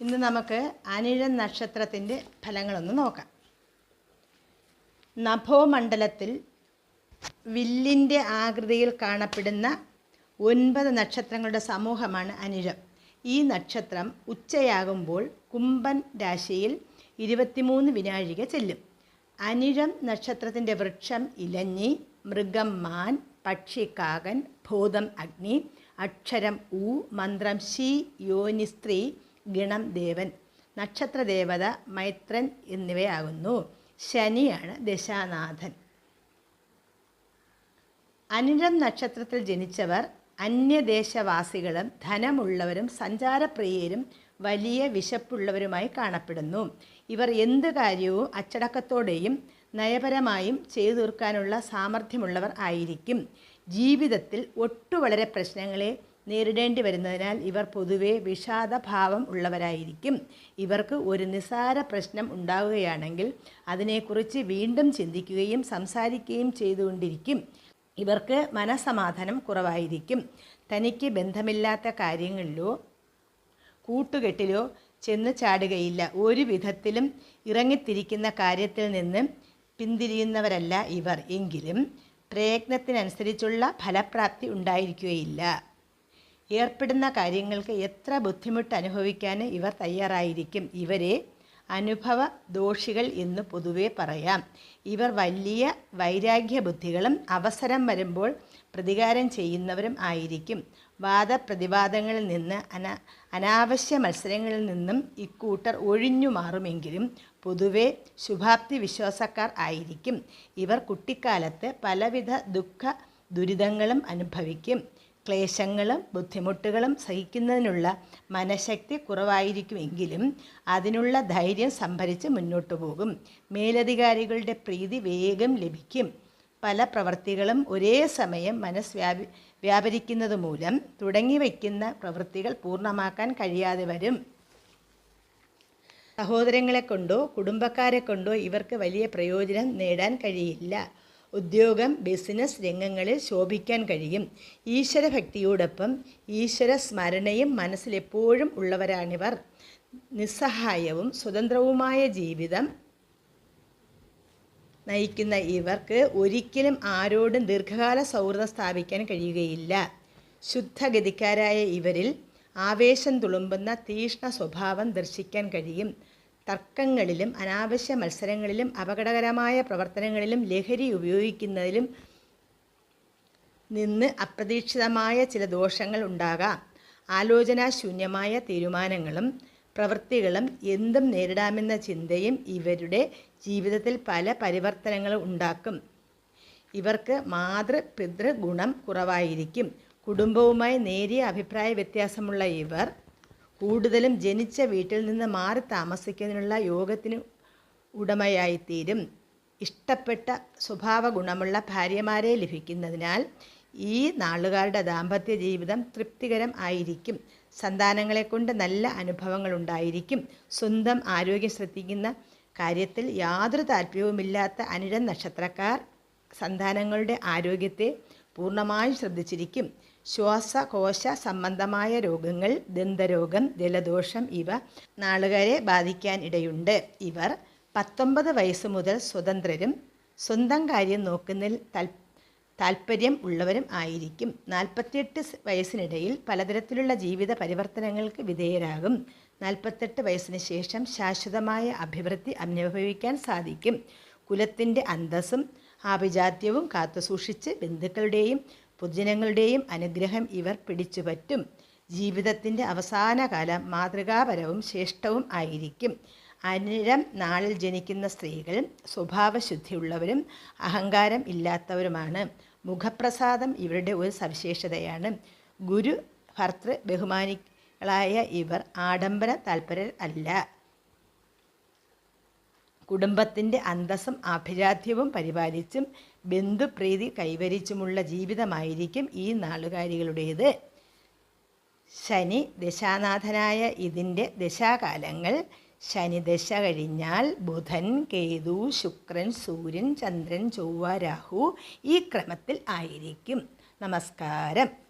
ഇന്ന് നമുക്ക് അനിഴം നക്ഷത്രത്തിന്റെ ഫലങ്ങളൊന്ന് നോക്കാം. നഭോമണ്ഡലത്തിൽ വില്ലിന്റെ ആകൃതിയിൽ കാണപ്പെടുന്ന ഒൻപത് നക്ഷത്രങ്ങളുടെ സമൂഹമാണ് അനിഴം. ഈ നക്ഷത്രം ഉച്ചയാകുമ്പോൾ കുംഭൻ രാശിയിൽ ഇരുപത്തിമൂന്ന് വിനാഴിക ചെല്ലും. അനിഴം നക്ഷത്രത്തിന്റെ വൃക്ഷം ഇലഞ്ഞി മൃഗം മാൻ പക്ഷി കാകൻ ഭൂതം അഗ്നി അക്ഷരം ഊ മന്ത്രം ശി യോനി സ്ത്രീ ഗണം ദേവൻ നക്ഷത്രദേവത മൈത്രൻ എന്നിവയാകുന്നു. ശനിയാണ് ദശാനാഥൻ. അനിഴം നക്ഷത്രത്തിൽ ജനിച്ചവർ അന്യദേശവാസികളും ധനമുള്ളവരും സഞ്ചാരപ്രിയരും വലിയ വിശപ്പുള്ളവരുമായി കാണപ്പെടുന്നു. ഇവർ എന്ത് കാര്യവും അച്ചടക്കത്തോടെയും നയപരമായും ചെയ്തു തീർക്കാനുള്ള സാമർഥ്യമുള്ളവർ ആയിരിക്കും. ജീവിതത്തിൽ ഒട്ടു വളരെ പ്രശ്നങ്ങളെ നേരിടേണ്ടി വരുന്നതിനാൽ ഇവർ പൊതുവെ വിഷാദഭാവം ഉള്ളവരായിരിക്കും. ഇവർക്ക് ഒരു നിസാര പ്രശ്നം ഉണ്ടാവുകയാണെങ്കിൽ അതിനെക്കുറിച്ച് വീണ്ടും ചിന്തിക്കുകയും സംസാരിക്കുകയും ചെയ്തുകൊണ്ടിരിക്കും. ഇവർക്ക് മനസമാധാനം കുറവായിരിക്കും. തനിക്ക് ബന്ധമില്ലാത്ത കാര്യങ്ങളിലോ കൂട്ടുകെട്ടിലോ ചെന്ന് ചാടുകയില്ല. ഒരു വിധത്തിലും ഇറങ്ങിത്തിരിക്കുന്ന കാര്യത്തിൽ നിന്ന് പിന്തിരിയുന്നവരല്ല ഇവർ. എങ്കിലും പ്രയത്നത്തിനനുസരിച്ചുള്ള ഫലപ്രാപ്തി ഉണ്ടായിരിക്കുകയില്ല. ഏർപ്പെടുന്ന കാര്യങ്ങൾക്ക് എത്ര ബുദ്ധിമുട്ട് അനുഭവിക്കാൻ ഇവർ തയ്യാറായിരിക്കും? ഇവരെ അനുഭവ ദോഷികൾ എന്ന് പൊതുവെ പറയാം. ഇവർ വലിയ വൈരാഗ്യ ബുദ്ധികളും അവസരം വരുമ്പോൾ പ്രതികാരം ചെയ്യുന്നവരും ആയിരിക്കും. വാദപ്രതിവാദങ്ങളിൽ നിന്ന് അന അനാവശ്യ മത്സരങ്ങളിൽ നിന്നും ഇക്കൂട്ടർ ഒഴിഞ്ഞു മാറുമെങ്കിലും പൊതുവെ ശുഭാപ്തി വിശ്വാസക്കാർ ആയിരിക്കും. ഇവർ കുട്ടിക്കാലത്ത് പലവിധ ദുഃഖ ദുരിതങ്ങളും അനുഭവിക്കും. ക്ലേശങ്ങളും ബുദ്ധിമുട്ടുകളും സഹിക്കുന്നതിനുള്ള മനഃശക്തി കുറവായിരിക്കുമെങ്കിലും അതിനുള്ള ധൈര്യം സംഭരിച്ച് മുന്നോട്ടു പോകും. മേലധികാരികളുടെ പ്രീതി വേഗം ലഭിക്കും. പല പ്രവൃത്തികളും ഒരേ സമയം മനസ്സ് വ്യാപി വ്യാപരിക്കുന്നത് മൂലം തുടങ്ങി വയ്ക്കുന്ന പ്രവൃത്തികൾ പൂർണമാക്കാൻ കഴിയാതെ വരും. സഹോദരങ്ങളെ കൊണ്ടോ കുടുംബക്കാരെ കൊണ്ടോ ഇവർക്ക് വലിയ പ്രയോജനം നേടാൻ കഴിയില്ല. ഉദ്യോഗം ബിസിനസ് രംഗങ്ങളിൽ ശോഭിക്കാൻ കഴിയും. ഈശ്വരഭക്തിയോടൊപ്പം ഈശ്വര സ്മരണയും മനസ്സിലെപ്പോഴും ഉള്ളവരാണിവർ. നിസ്സഹായവും സ്വതന്ത്രവുമായ ജീവിതം നയിക്കുന്ന ഇവർക്ക് ഒരിക്കലും ആരോടും ദീർഘകാല സൗഹൃദം സ്ഥാപിക്കാൻ കഴിയുകയില്ല. ശുദ്ധഗതിക്കാരായ ഇവരിൽ ആവേശം തുളുമ്പുന്ന തീഷ്ണ സ്വഭാവം ദർശിക്കാൻ കഴിയും. തർക്കങ്ങളിലും അനാവശ്യ മത്സരങ്ങളിലും അപകടകരമായ പ്രവർത്തനങ്ങളിലും ലഹരി ഉപയോഗിക്കുന്നതിലും നിന്ന് അപ്രതീക്ഷിതമായ ചില ദോഷങ്ങൾ ഉണ്ടാകാം. ആലോചനാശൂന്യമായ തീരുമാനങ്ങളും പ്രവൃത്തികളും എന്തും നേരിടാമെന്ന ചിന്തയും ഇവരുടെ ജീവിതത്തിൽ പല പരിവർത്തനങ്ങളും ഉണ്ടാക്കും. ഇവർക്ക് മാതൃ പിതൃ ഗുണം കുറവായിരിക്കും. കുടുംബവുമായി നേരിയ അഭിപ്രായ വ്യത്യാസമുള്ള ഇവർ കൂടുതലും ജനിച്ച വീട്ടിൽ നിന്ന് മാറി താമസിക്കുന്നതിനുള്ള യോഗത്തിന് ഉടമയായിത്തീരും. ഇഷ്ടപ്പെട്ട സ്വഭാവ ഗുണമുള്ള ഭാര്യമാരെ ലഭിക്കുന്നതിനാൽ ഈ നാളുകാരുടെ ദാമ്പത്യ ജീവിതം തൃപ്തികരം ആയിരിക്കും. സന്താനങ്ങളെ കൊണ്ട് നല്ല അനുഭവങ്ങൾ ഉണ്ടായിരിക്കും. സ്വന്തം ആരോഗ്യം ശ്രദ്ധിക്കുന്ന കാര്യത്തിൽ യാതൊരു താല്പര്യവുമില്ലാത്ത അനിഴം നക്ഷത്രക്കാർ സന്താനങ്ങളുടെ ആരോഗ്യത്തെ പൂർണമായും ശ്രദ്ധിച്ചിരിക്കും. ശ്വാസകോശ സംബന്ധമായ രോഗങ്ങൾ ദന്തരോഗം ജലദോഷം ഇവ നാളുകാരെ ബാധിക്കാൻ ഇടയുണ്ട് ഇവർ പത്തൊമ്പത് വയസ്സ് മുതൽ സ്വതന്ത്രരും സ്വന്തം കാര്യം നോക്കുന്നതിൽ താൽ താല്പര്യം ഉള്ളവരും ആയിരിക്കും. നാൽപ്പത്തിയെട്ട് വയസ്സിനിടയിൽ പലതരത്തിലുള്ള ജീവിത പരിവർത്തനങ്ങൾക്ക് വിധേയരാകും. നാൽപ്പത്തെട്ട് വയസ്സിന് ശേഷം ശാശ്വതമായ അഭിവൃദ്ധി അനുഭവിക്കാൻ സാധിക്കും. കുലത്തിന്റെ അന്തസ്സും ആഭിജാത്യവും കാത്തുസൂക്ഷിച്ച് ബന്ധുക്കളുടെയും പൊതുജനങ്ങളുടെയും അനുഗ്രഹം ഇവർ പിടിച്ചുപറ്റും ജീവിതത്തിന്റെ അവസാന കാലം മാതൃകാപരവും ശ്രേഷ്ഠവും ആയിരിക്കും. അനിരം നാളിൽ ജനിക്കുന്ന സ്ത്രീകൾ സ്വഭാവശുദ്ധിയുള്ളവരും അഹങ്കാരം ഇല്ലാത്തവരുമാണ്. മുഖപ്രസാദം ഇവരുടെ ഒരു സവിശേഷതയാണ്. ഗുരു ഭർത്തൃ ബഹുമാനികളായ ഇവർ ആഡംബര താല്പര്യർ അല്ല. കുടുംബത്തിന്റെ അന്തസ്സും ആഭിജാത്യവും പരിപാലിച്ചും ബന്ധുപ്രീതി കൈവരിച്ചുമുള്ള ജീവിതമായിരിക്കും ഈ നാളുകാരികളുടേത്. ശനി ദശാനാഥനായ ഇതിന്റെ ദശാകാലങ്ങൾ. ശനിദശ കഴിഞ്ഞാൽ ബുധൻ കേതു ശുക്രൻ സൂര്യൻ ചന്ദ്രൻ ചൊവ്വ രാഹു ഈ ക്രമത്തിൽ ആയിരിക്കും. നമസ്കാരം.